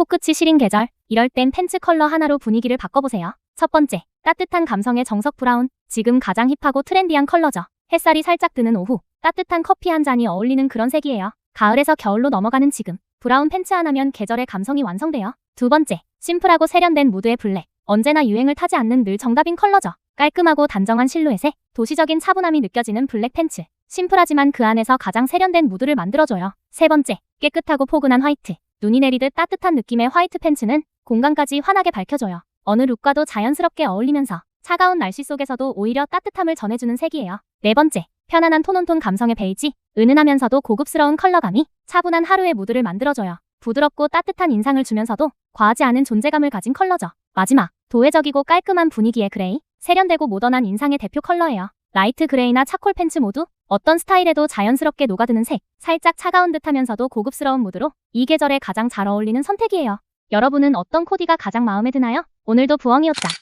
코끝이 시린 계절, 이럴 땐 팬츠 컬러 하나로 분위기를 바꿔보세요. 첫 번째, 따뜻한 감성의 정석 브라운. 지금 가장 힙하고 트렌디한 컬러죠. 햇살이 살짝 드는 오후, 따뜻한 커피 한 잔이 어울리는 그런 색이에요. 가을에서 겨울로 넘어가는 지금, 브라운 팬츠 하나면 계절의 감성이 완성돼요. 두 번째, 심플하고 세련된 무드의 블랙. 언제나 유행을 타지 않는 늘 정답인 컬러죠. 깔끔하고 단정한 실루엣에 도시적인 차분함이 느껴지는 블랙 팬츠. 심플하지만 그 안에서 가장 세련된 무드를 만들어줘요. 세 번째, 깨끗하고 포근한 화이트. 눈이 내리듯 따뜻한 느낌의 화이트 팬츠는 공간까지 환하게 밝혀줘요. 어느 룩과도 자연스럽게 어울리면서 차가운 날씨 속에서도 오히려 따뜻함을 전해주는 색이에요. 네 번째, 편안한 톤온톤 감성의 베이지. 은은하면서도 고급스러운 컬러감이 차분한 하루의 무드를 만들어줘요. 부드럽고 따뜻한 인상을 주면서도 과하지 않은 존재감을 가진 컬러죠. 마지막, 도회적이고 깔끔한 분위기의 그레이. 세련되고 모던한 인상의 대표 컬러예요. 라이트 그레이나 차콜 팬츠 모두 어떤 스타일에도 자연스럽게 녹아드는 색, 살짝 차가운 듯하면서도 고급스러운 무드로 이 계절에 가장 잘 어울리는 선택이에요. 여러분은 어떤 코디가 가장 마음에 드나요? 오늘도 부엉이었다.